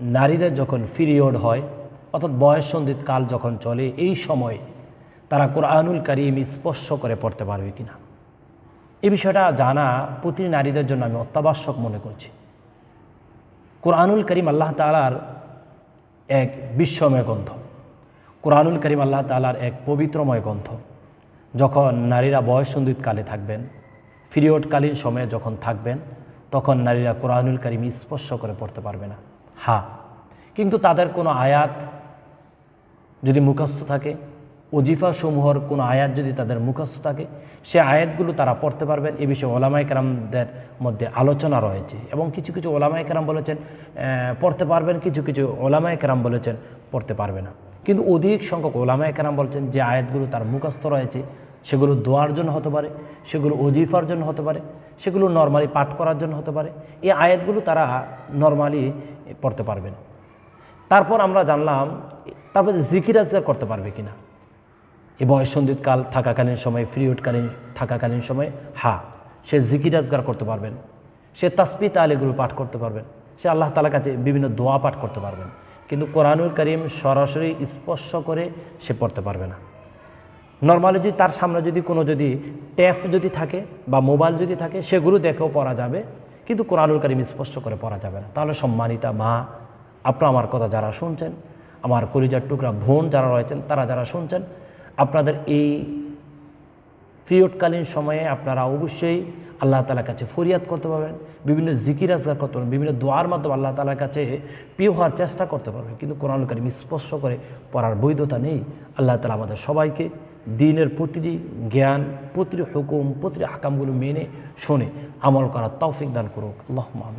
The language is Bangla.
নারীদের যখন পিরিয়ড হয়, অর্থাৎ বয়স সন্ধিত কাল যখন চলে, এই সময় তারা কোরআনুল কারিম স্পর্শ করে পড়তে পারবে কিনা? এই বিষয়টা জানা প্রতি নারীদের জন্য আমি অত্যাবশ্যক মনে করছি। কোরআনুল করিম আল্লাহ তালার এক বিশ্বময় গ্রন্থ। কোরআনুল করিম আল্লাহ তালার এক পবিত্রময় গ্রন্থ। যখন নারীরা বয়সন্ধিত কালে থাকবেন, পিরিয়ডকালীন সময়ে যখন থাকবেন, তখন নারীরা কোরআনুল করিম স্পর্শ করে পড়তে পারবে না। হ্যাঁ কিন্তু তাদের কোনো আয়াত যদি মুখস্থ থাকে অজিফা সমূহর কোনো আয়াত যদি তাদের মুখস্থ থাকে, সে আয়াতগুলো তারা পড়তে পারবেন। এ বিষয়ে ওলামাই কেরামদের মধ্যে আলোচনা রয়েছে এবং কিছু কিছু ওলামাই কেরাম বলেছেন পড়তে পারবেন, কিছু কিছু ওলামাই কেরাম বলেছেন, পড়তে পারবে না। কিন্তু অধিক সংখ্যক ওলামাই কেরাম বলছেন যে আয়াতগুলো তার মুখস্থ রয়েছে, সেগুলো দোয়ার জন্য হতে পারে, সেগুলো অজিফার জন্য হতে পারে, সেগুলো নর্মালি পাঠ করার জন্য হতে পারে। এই আয়াতগুলো তারা নর্মালি পড়তে পারবেন তারপর আমরা জানলাম, তারপর জিকির আজগার করতে পারবে কিনা। এই বয়সন্ধিতকাল থাকাকালীন সময় পিরিয়ডকালীন থাকাকালীন সময়, হা, সে জিকির আজগার করতে পারবেন। সে তাসপি তালেগুলো পাঠ করতে পারবেন। সে আল্লাহ তালার কাছে বিভিন্ন দোয়া পাঠ করতে পারবেন। কিন্তু কোরআনুল করিম সরাসরি স্পর্শ করে সে পড়তে পারবে না। নর্মালি যদি তার সামনে যদি কোনো যদি ট্যাপ যদি থাকে বা মোবাইল যদি থাকে, সেগুলো দেখেও পড়া যাবে। কিন্তু কোরআনুল করিম স্পষ্ট করে পড়া যাবে না। তাহলে সম্মানিতা মা, আপনারা আমার কথা যারা শুনছেন, আমার কলিজার টুকরা বোন যারা রয়েছেন, তারা যারা শুনছেন, আপনাদের এই পিরিয়ডকালীন সময়ে আপনারা অবশ্যই আল্লাহ তালার কাছে ফরিয়াদ করতে পারবেন, বিভিন্ন জিকির আজগার করতে পারবেন, বিভিন্ন দোয়ার মাধ্যমে আল্লাহ তালার কাছে প্রিয় হওয়ার চেষ্টা করতে পারবেন। কিন্তু কোরআন কারিম স্পর্শ করে পড়ার বৈধতা নেই। আল্লাহ তালা আমাদের সবাইকে দিনের প্রতিটি জ্ঞান, প্রতিটি হুকুম, প্রতিটি হাকামগুলো মেনে, শোনে, আমল করার তৌফিক দান করুক। আল্লাহ আমি